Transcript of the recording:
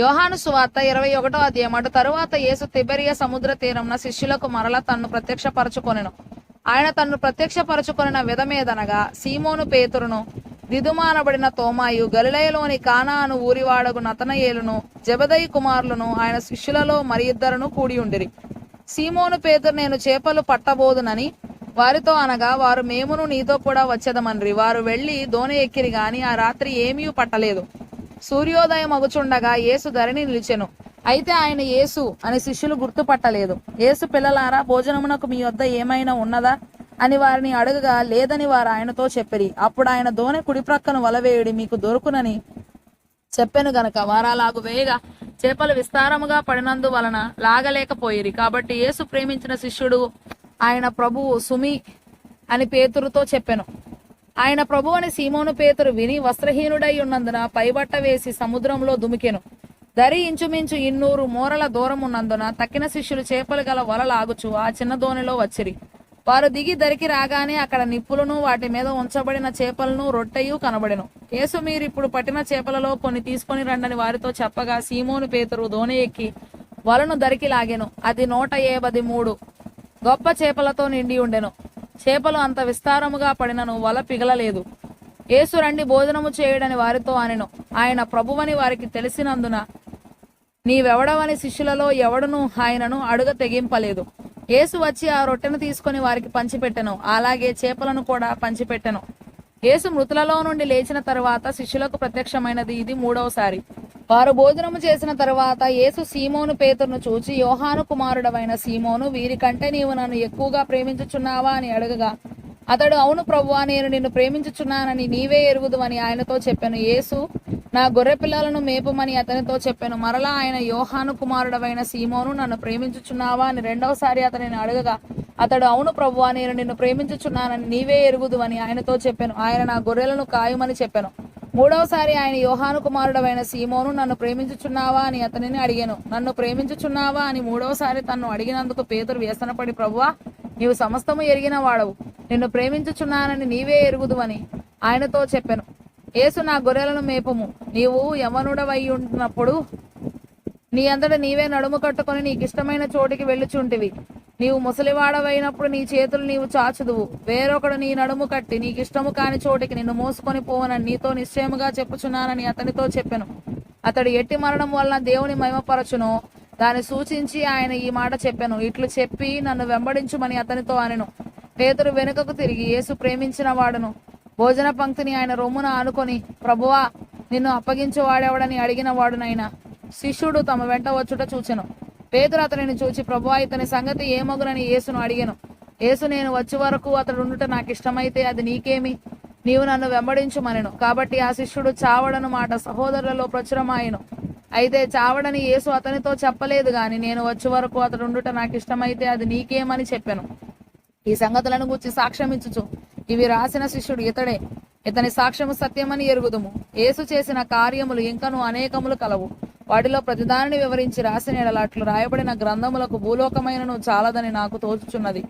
యోహాను సువార్త ఇరవై ఒకటో అధ్యాయం తరువాత యేసు తిబెరియ సముద్ర తీరంన శిష్యులకు మరల తన్ను ప్రత్యక్షపరచుకొనెను. ఆయన తన్ను ప్రత్యక్షపరచుకొనిన విధమేదనగా సీమోను పేతురును దిదుమానబడిన తోమాయు గలిలయలోని కానాను ఊరివాడగు నతనయేలును జబదయి కుమారులను ఆయన శిష్యులలో మరి ఇద్దరును కూడి ఉండిరి. సీమోను పేతురు నేను చేపలు పట్టబోదునని వారితో అనగా వారు మేమును నీతో కూడా వచ్చేదమన్రి. వారు వెళ్ళి దోణి ఎక్కిరి గాని ఆ రాత్రి ఏమీ పట్టలేదు. సూర్యోదయం అగుచుండగా యేసు ధరణి నిలిచెను. అయితే ఆయన యేసు అని శిష్యులు గుర్తుపట్టలేదు. యేసు పిల్లలారా భోజనమునకు మీ వద్ద ఏమైనా ఉన్నదా? అని వారిని అడగగా లేదని వారు ఆయనతో చెప్పిరి. అప్పుడు ఆయన దోనె కుడిప్రక్కను వలవేయుడి మీకు దొరుకునని చెప్పాను గనక. వారాలాగు వేయగా చేపలు విస్తారముగా పడినందు వలన లాగలేకపోయిరి. కాబట్టి యేసు ప్రేమించిన శిష్యుడు ఆయన ప్రభువు సుమి అని పేతురుతో చెప్పాను. ఆయన ప్రభు అని సీమోను పేతురు విని వస్త్రహీనుడై ఉన్నందున పైబట్ట వేసి సముద్రంలో దుమికెను. దరి ఇంచుమించు ఇన్నూరు మూరల దూరం ఉన్నందున తక్కిన శిష్యులు చేపలు గల వలలాగుచు ఆ చిన్న దోణిలో వచ్చిరి. వారు దిగి దరికి రాగానే అక్కడ నిప్పులను వాటి మీద ఉంచబడిన చేపలను రొట్టెయు కనబడెను. యేసు మీరు ఇప్పుడు పట్టిన చేపలలో కొన్ని తీసుకొని రండని వారితో చెప్పగా సీమోను పేతురు దోణి ఎక్కి వలను దరికి లాగెను. అది నూట ఏబది మూడు. గొప్ప చేపలతో నిండి ఉండెను. చేపలు అంత విస్తారముగా పడినను వల పిగలలేదు. యేసు రండి భోజనము చేయడని వారితో అనెను. ఆయన ప్రభువని వారికి తెలిసినందున నీవెవడవని శిష్యులలో ఎవడును ఆయనను అడుగ తెగింపలేదు. యేసు వచ్చి ఆ రొట్టెను తీసుకొని వారికి పంచిపెట్టెను. అలాగే చేపలను కూడా పంచిపెట్టెను. యేసు మృతులలో నుండి లేచిన తరువాత శిష్యులకు ప్రత్యక్షమైనది ఇది మూడవసారి. వారు భోజనము చేసిన తరువాత యేసు సీమోను పేతురును చూచి యోహాను కుమారుడవైన సీమోను వీరికంటే నీవు నన్ను ఎక్కువగా ప్రేమించుచున్నావా? అని అడగగా అతడు అవును ప్రభువా నేను నిన్ను ప్రేమించుచున్నానని నీవే ఎరుగుదు అని ఆయనతో చెప్పాను. యేసు నా గొర్రె పిల్లలను మేపమని అతనితో చెప్పాను. మరలా ఆయన యోహాను కుమారుడవైన సీమోను నన్ను ప్రేమించుచున్నావా? అని రెండవసారి అతనిని అడగగా అతడు అవును ప్రభువా నేను నిన్ను ప్రేమించుచున్నానని నీవే ఎరుగుదు అని ఆయనతో చెప్పాను. ఆయన నా గొర్రెలను కాయమని చెప్పాను. మూడవసారి ఆయన యోహాను కుమారుడమైన సీమోను నన్ను ప్రేమించుచున్నావా? అని అతనిని అడిగాను. నన్ను ప్రేమించుచున్నావా? అని మూడవసారి తన్ను అడిగినందుకు పేతురు వ్యసనపడి ప్రభువా నీవు సమస్తము ఎరిగిన వాడవు. నిన్ను ప్రేమించుచున్నానని నీవే ఎరుగుదు అని ఆయనతో చెప్పాను. యేసు నా గొర్రెలను మేపము. నీవు యవనుడవై ఉంటున్నప్పుడు నీ అంతట నీవే నడుము కట్టుకొని నీకు ఇష్టమైన చోటికి వెళ్ళుచుంటివి. నీవు ముసలివాడవైనప్పుడు నీ చేతులు నీవు చాచుదువు. వేరొకడు నీ నడుము కట్టి నీకు ఇష్టము కాని చోటికి నిన్ను మోసుకొని పోవనని నీతో నిశ్చయముగా చెప్పుచున్నానని అతనితో చెప్పెను. అతడు ఎట్టి మరణం వలన దేవుని మహిమపరచును దాన్ని సూచించి ఆయన ఈ మాట చెప్పాను. ఇట్లు చెప్పి నన్ను వెంబడించుమని అతనితో అనెను. పేతురు వెనుకకు తిరిగి యేసు ప్రేమించిన వాడును. భోజన పంక్తిని ఆయన రొమ్మున ఆనుకొని ప్రభువా నిన్ను అప్పగించేవాడెవడని అడిగిన వాడునైనా శిష్యుడు తమ వెంట వచ్చుట చూచెను. పేదరు అతనిని చూచి ప్రభు ఇతని సంగతి ఏమగునని యేసును అడిగాను. యేసు నేను వచ్చే వరకు అతడు ఉండుట నాకు ఇష్టమైతే అది నీకేమి? నీవు నన్ను వెంబడించుమనెను. కాబట్టి ఆ శిష్యుడు చావడను మాట సహోదరులలో ప్రచురమాయను. అయితే చావడని యేసు అతనితో చెప్పలేదు గాని నేను వచ్చే వరకు అతడు ఉండుట నాకు ఇష్టమైతే అది నీకేమని చెప్పాను. ఈ సంగతులను గుర్చి సాక్ష్యం ఇచ్చుచు ఇవి రాసిన శిష్యుడు ఇతడే. ఇతని సాక్ష్యము సత్యమని ఎరుగుదుము. యేసు చేసిన కార్యములు ఇంకను అనేకములు కలవు. వాటిలో ప్రతిదానిని వివరించి రాసిన అట్లు రాయబడిన గ్రంథములకు భూలోకమైనను చాలదని నాకు తోచుచున్నది.